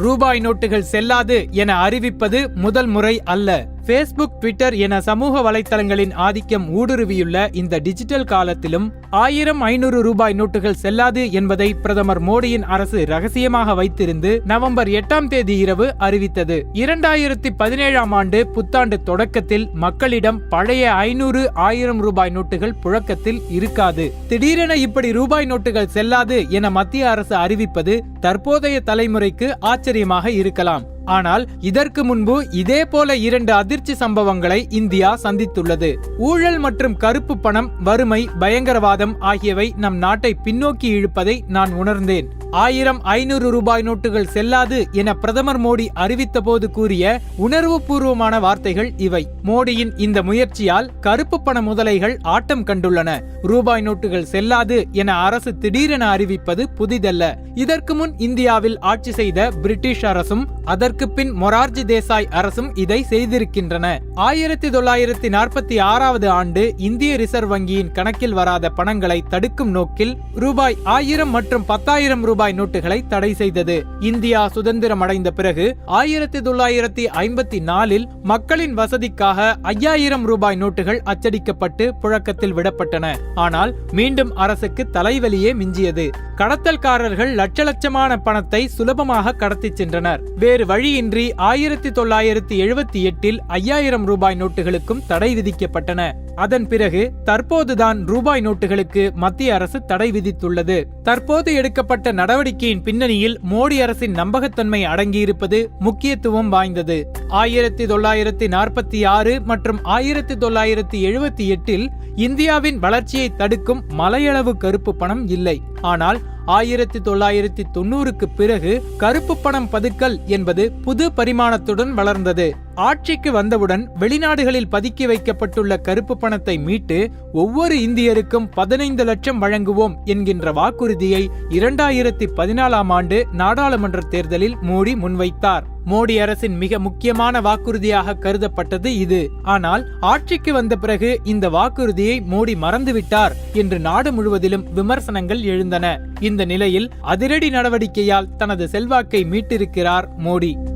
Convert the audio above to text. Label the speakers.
Speaker 1: ரூபாய் நோட்டுகள் செல்லாது என அறிவிப்பது முதல் முறை அல்ல. ஃபேஸ்புக் ட்விட்டர் என சமூக வலைத்தளங்களின் ஆதிக்கம் ஊடுருவியுள்ள இந்த டிஜிட்டல் காலத்திலும் ஆயிரம் ஐநூறு ரூபாய் நோட்டுகள் செல்லாது என்பதை பிரதமர் மோடியின் அரசு ரகசியமாக வைத்திருந்து நவம்பர் எட்டாம் தேதி இரவு அறிவித்தது. இரண்டாயிரத்தி பதினேழாம் ஆண்டு புத்தாண்டு தொடக்கத்தில் மக்களிடம் பழைய ஐநூறு ஆயிரம் ரூபாய் நோட்டுகள் புழக்கத்தில் இருக்காது. திடீரென இப்படி ரூபாய் நோட்டுகள் செல்லாது என மத்திய அரசு அறிவிப்பது தற்போதைய தலைமுறைக்கு ஆச்சரியமாக இருக்கலாம். ஆனால் இதற்கு முன்பு இதே போல இரண்டு அதிர்ச்சி சம்பவங்களை இந்தியா சந்தித்துள்ளது. ஊழல் மற்றும் கருப்பு பணம் வறுமை பயங்கரவாதம் ஆகியவை நம் நாட்டை பின்னோக்கி இழுப்பதை நான் உணர்ந்தேன். ஆயிரம் ஐநூறு ரூபாய் நோட்டுகள் செல்லாது என பிரதமர் மோடி அறிவித்த போது கூறிய உணர்வு பூர்வமான வார்த்தைகள் இவை. மோடியின் இந்த முயற்சியால் கருப்பு பண முதலைகள் ஆட்டம் கண்டுள்ளன. ரூபாய் நோட்டுகள் செல்லாது என அரசு திடீரென அறிவிப்பது புதிதல்ல. இதற்கு முன் இந்தியாவில் ஆட்சி செய்த பிரிட்டிஷ் அரசும் அதற்கு பின் மொரார்ஜி தேசாய் அரசும் இதை செய்திருக்கின்றன. ஆயிரத்தி தொள்ளாயிரத்தி நாற்பத்தி ஆறாவது ஆண்டு இந்திய ரிசர்வ் வங்கியின் கணக்கில் வராத பணங்களை தடுக்கும் நோக்கில் ரூபாய் ஆயிரம் மற்றும் பத்தாயிரம் ரூபாய் நோட்டுகளை தடை செய்தது. இந்தியா சுதந்திரம் அடைந்த பிறகு ஆயிரத்தி தொள்ளாயிரத்தி ஐம்பத்தி நாலில் மக்களின் வசதிக்காக ஐயாயிரம் ரூபாய் நோட்டுகள் அச்சடிக்கப்பட்டு புழக்கத்தில் விடப்பட்டன. ஆனால் மீண்டும் அரசுக்கு தலைவலியே மிஞ்சியது. கடத்தல்காரர்கள் லட்ச லட்சமான பணத்தை சுலபமாக கடத்திச் சென்றனர். வேறு வழியின்றி ஆயிரத்தி தொள்ளாயிரத்தி எழுபத்தி எட்டில் ஐயாயிரம் ரூபாய் நோட்டுகளுக்கும் தடை விதிக்கப்பட்டன. அதன் பிறகு தற்போதுதான் ரூபாய் நோட்டுகளுக்கு மத்திய அரசு தடை விதித்துள்ளது. தற்போது எடுக்கப்பட்ட நடவடிக்கையின் பின்னணியில் மோடி அரசின் நம்பகத்தன்மை அடங்கியிருப்பது முக்கியத்துவம் வாய்ந்தது. ஆயிரத்தி தொள்ளாயிரத்தி நாற்பத்தி ஆறு மற்றும் ஆயிரத்தி தொள்ளாயிரத்தி எழுபத்தி எட்டில் இந்தியாவின் வளர்ச்சியை தடுக்கும் மலையளவு கருப்பு பணம் இல்லை. ஆனால் ஆயிரத்தி தொள்ளாயிரத்தி தொண்ணூறுக்கு பிறகு கருப்பு பணம் பதுக்கல் என்பது புது பரிமாணத்துடன் வளர்ந்தது. ஆட்சிக்கு வந்தவுடன் வெளிநாடுகளில் பதுக்கி வைக்கப்பட்டுள்ள கருப்பு பணத்தை மீட்டு ஒவ்வொரு இந்தியருக்கும் பதினைந்து லட்சம் வழங்குவோம் என்கின்ற வாக்குறுதியை இரண்டாயிரத்தி பதினாலாம் ஆண்டு நாடாளுமன்ற தேர்தலில் மோடி முன்வைத்தார். மோடி அரசின் மிக முக்கியமான வாக்குறுதியாக கருதப்பட்டது இது. ஆனால் ஆட்சிக்கு வந்த பிறகு இந்த வாக்குறுதியை மோடி மறந்துவிட்டார் என்று நாடு முழுவதிலும் விமர்சனங்கள் எழுந்தன. இந்த நிலையில் அதிரடி நடவடிக்கையால் தனது செல்வாக்கை மீட்டிருக்கிறார் மோடி.